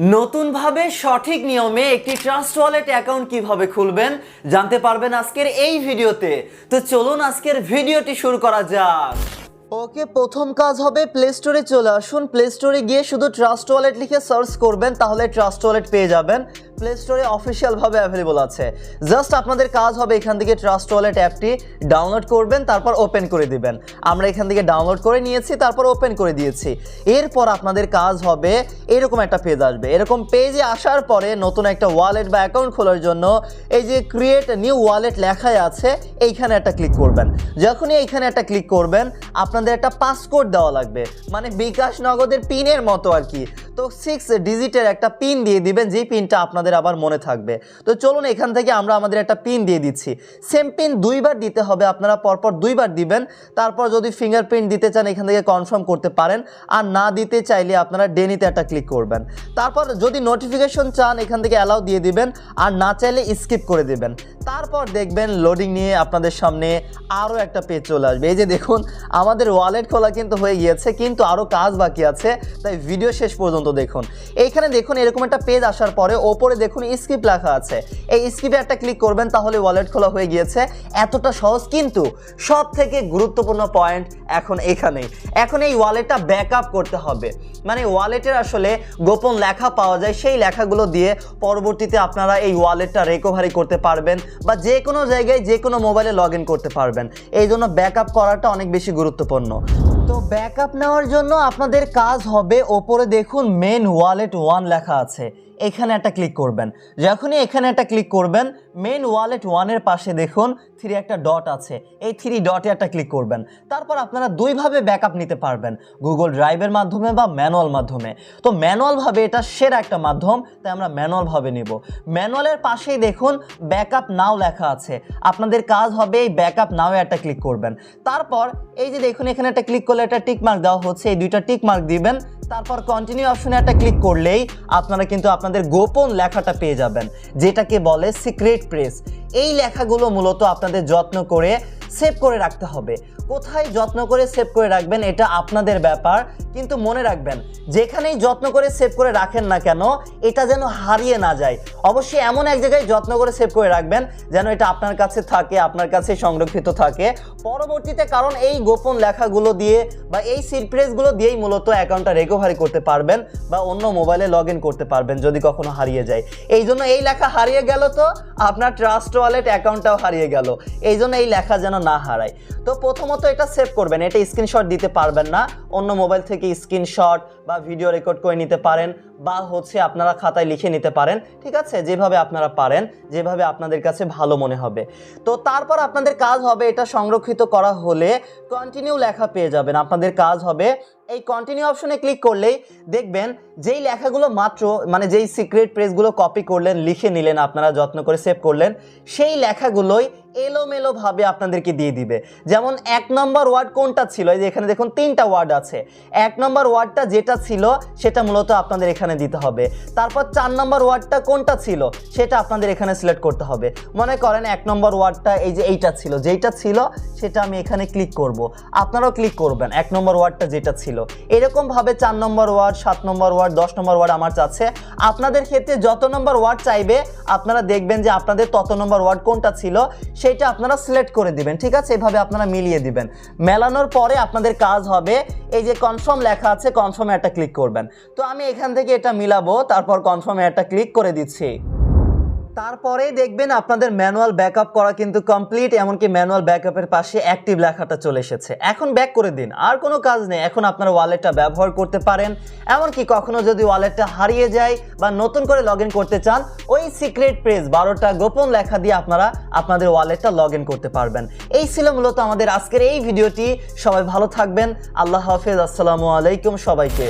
নতুনভাবে সঠিক নিয়মে একটি ট্রাস্ট ওয়ালেট অ্যাকাউন্ট কীভাবে খুলবেন জানতে পারবেন আজকের এই ভিডিওতে। তো চলুন আজকের ভিডিওটি শুরু করা যাক। ওকে, প্রথম কাজ হবে প্লে স্টোরে চলে আসুন। প্লে স্টোরে গিয়ে শুধু ট্রাস্ট ওয়ালেট লিখে সার্চ করবেন, তাহলে ট্রাস্ট ওয়ালেট পেয়ে যাবেন। প্লে স্টোরে অফিসিয়ালভাবে অ্যাভেলেবল আছে। জাস্ট আপনাদের কাজ হবে এখান থেকে ট্রাস্ট ওয়ালেট অ্যাপটি ডাউনলোড করবেন, তারপর ওপেন করে দিবেন। আমরা এখান থেকে ডাউনলোড করে নিয়েছি, তারপর ওপেন করে দিয়েছি। এরপর আপনাদের কাজ হবে, এরকম একটা পেজ আসবে। এরকম পেজে আসার পরে নতুন একটা ওয়ালেট বা অ্যাকাউন্ট খোলার জন্য এই যে ক্রিয়েট নিউ ওয়ালেট লেখাই আছে, এইখানে একটা ক্লিক করবেন। যখনই এইখানে একটা ক্লিক করবেন, আপনাদের একটা পাসকোড দেওয়া লাগবে। মানে বিকাশ নগদের পিনের মতো আর কি। তো সিক্স ডিজিটের একটা পিন দিয়ে দিবেন যে পিনটা আপনাদের আবার মনে থাকবে। তো চলুন এখান থেকে আমরা আমাদের একটা পিন দিয়ে দিচ্ছি। সেম পিন দুইবার দিতে হবে, আপনারা পরপর দুইবার দিবেন। তারপর যদি ফিঙ্গারপ্রিন্ট দিতে চান, এখান থেকে কনফার্ম করতে পারেন। আর না দিতে চাইলে আপনারা ডেনিতে একটা ক্লিক করবেন। তারপর যদি নোটিফিকেশন চান, এখান থেকে অ্যালাউ দিয়ে দিবেন। আর না চাইলে স্কিপ করে দিবেন। তারপর দেখবেন লোডিং নিয়ে আপনাদের সামনে আরও একটা পেজ চলে আসবে। এই যে দেখুন, আমাদের ওয়ালেট খোলা কিন্তু হয়ে গিয়েছে, কিন্তু আরও কাজ বাকি আছে। তাই ভিডিও শেষ পর্যন্ত দেখুন। এইখানে দেখুন, এরকম একটা পেজ আসার পরে ওপরে দেখুন স্কিপ লেখা আছে। এই স্কিপে একটা ক্লিক করবেন, তাহলে ওয়ালেট খোলা হয়ে গিয়েছে। এতটা সহজ কিন্তু সব থেকে গুরুত্বপূর্ণ পয়েন্ট এখন এখানেই। এখন এই ওয়ালেটটা ব্যাকআপ করতে হবে। মানে ওয়ালেটের আসলে গোপন লেখা পাওয়া যায়, সেই লেখাগুলো দিয়ে পরবর্তীতে আপনারা এই ওয়ালেটটা রিকভারি করতে পারবেন বা যে কোনো জায়গায় যে কোনো মোবাইলে লগ করতে পারবেন। এই জন্য ব্যাকআপ করাটা অনেক বেশি গুরুত্বপূর্ণ। তো ব্যাকআপ নেওয়ার জন্য আপনাদের কাজ হবে ওপরে দেখুন মেন ওয়ালেট ওয়ান লেখা আছে। এখানে একটা ক্লিক করবেন। যখনই এখানে একটা ক্লিক করবেন মেন ওয়ালেট ওয়ানের পাশে দেখুন থ্রি একটা ডট আছে। এই থ্রি ডটে একটা ক্লিক করবেন। তারপর আপনারা দুইভাবে ব্যাকআপ নিতে পারবেন গুগল ড্রাইভের মাধ্যমে বা ম্যানুয়াল মাধ্যমে। তো ম্যানুয়ালভাবে এটা সেরা একটা মাধ্যম, তাই আমরা ম্যানুয়ালভাবে নিব। ম্যানুয়ালের পাশেই দেখুন ব্যাকআপ নাও লেখা আছে। আপনাদের কাজ হবে এই ব্যাকআপ নাও একটা ক্লিক করবেন। তারপর এই যে দেখুন এখানে একটা ক্লিক করলে একটা টিক মার্ক দেওয়া হচ্ছে, এই দুইটা টিক মার্ক দিবেন, তারপর কন্টিনিউ অপশনে একটা ক্লিক করলেই আপনারা কিন্তু আপনাদের গোপন লেখাটা পেয়ে যাবেন, যেটাকে বলে সিক্রেট প্রেস এই লেখাগুলো মূলত আপনাদের যত্ন করে সেভ করে রাখতে হবে। কোথায় যত্ন করে সেভ করে রাখবেন এটা আপনাদের ব্যাপার, কিন্তু মনে রাখবেন, যেখানেই যত্ন করে সেভ করে রাখেন না কেন, এটা যেন হারিয়ে না যায়। অবশ্যই এমন এক জায়গায় যত্ন করে সেভ করে রাখবেন যেন এটা আপনার কাছে থাকে, আপনার কাছে সংরক্ষিত থাকে। পরবর্তীতে কারণ এই গোপন লেখাগুলো দিয়ে বা এই সিরপ্রেসগুলো দিয়েই মূলত অ্যাকাউন্টটা রিকভারি করতে পারবেন বা অন্য মোবাইলে লগ করতে পারবেন যদি কখনো হারিয়ে যায়। এই জন্য এই লেখা হারিয়ে গেল তো আপনার ট্রাস্ট ওয়ালেট অ্যাকাউন্টটাও হারিয়ে গেল। এই জন্য এই লেখা যেন না হারায়। তো প্রথমত এটা সেভ করবেন, এটা স্ক্রিনশট দিতে পারবেন না। অন্য মোবাইল থেকে স্ক্রিনশট বা ভিডিও রেকর্ড করে নিতে পারেন বা হচ্ছে আপনারা খাতায় লিখে নিতে পারেন। ঠিক আছে? যেভাবে আপনারা পারেন, যেভাবে আপনাদের কাছে ভালো মনে হবে। তো তারপর আপনাদের কাজ হবে এটা সংরক্ষিত করা হলে কন্টিনিউ লেখা পেয়ে যাবেন। আপনাদের কাজ হবে এই কন্টিনিউ অপশনে ক্লিক করলেই দেখবেন যেই লেখাগুলো মাত্র মানে যেই সিক্রেট প্রেসগুলো কপি করলেন, লিখে নিলেন, আপনারা যত্ন করে সেভ করলেন, সেই লেখাগুলোই এলোমেলোভাবে আপনাদেরকে দিয়ে দিবে। যেমন এক নম্বর ওয়ার্ড কোনটা ছিল? এই যে এখানে দেখুন তিনটা ওয়ার্ড আছে। এক নম্বর ওয়ার্ডটা যেটা ছিল, সেটা মূলত আপনাদের এখানে দিতে হবে। তারপর চার নম্বর ওয়ার্ডটা কোনটা ছিল, সেটা আপনাদের এখানে সিলেক্ট করতে হবে। মনে করেন এক নম্বর ওয়ার্ডটা এই যে এইটা ছিল। যেইটা ছিল, সেটা আমি এখানে ক্লিক করব। আপনারাও ক্লিক করবেন এক নম্বর ওয়ার্ডটা যেটা ছিল। এরকমভাবে চার নম্বর ওয়ার্ড, সাত নম্বর ওয়ার্ড, দশ নম্বর ওয়ার্ড আমার চাচ্ছে আপনাদের ক্ষেত্রে যত নম্বর ওয়ার্ড চাইবে, আপনারা দেখবেন যে আপনাদের তত নম্বর ওয়ার্ড কোনটা ছিল সেটা আপনারা সিলেক্ট করে দিবেন, ঠিক আছে? এভাবে আপনারা মিলিয়ে দিবেন। মেলানোর পরে আপনাদের কাজ হবে, এই যে কনফার্ম লেখা আছে কনফার্ম একটা ক্লিক করবেন। তো আমি এখান থেকে এটা মিলাবো, তারপর কনফার্ম একটা ক্লিক করে দিচ্ছি। তারপরেই দেখবেন আপনাদের ম্যানুয়াল ব্যাকআপ করা কিন্তু কমপ্লিট, এমনকি ম্যানুয়াল ব্যাকআপের পাশে অ্যাক্টিভ লেখাটা চলে এসেছে। এখন ব্যাক করে দিন, আর কোনো কাজ নেই। এখন আপনারা ওয়ালেটটা ব্যবহার করতে পারেন, এমনকি কখনো যদি ওয়ালেটটা হারিয়ে যায় বা নতুন করে লগ করতে চান, ওই সিক্রেট প্রেস বারোটা গোপন লেখা দিয়ে আপনারা আপনাদের ওয়ালেটটা লগ করতে পারবেন। এই ছিল মূলত আমাদের আজকের এই ভিডিওটি। সবাই ভালো থাকবেন। আল্লাহ হাফেজ। আসসালামু আলাইকুম সবাইকে।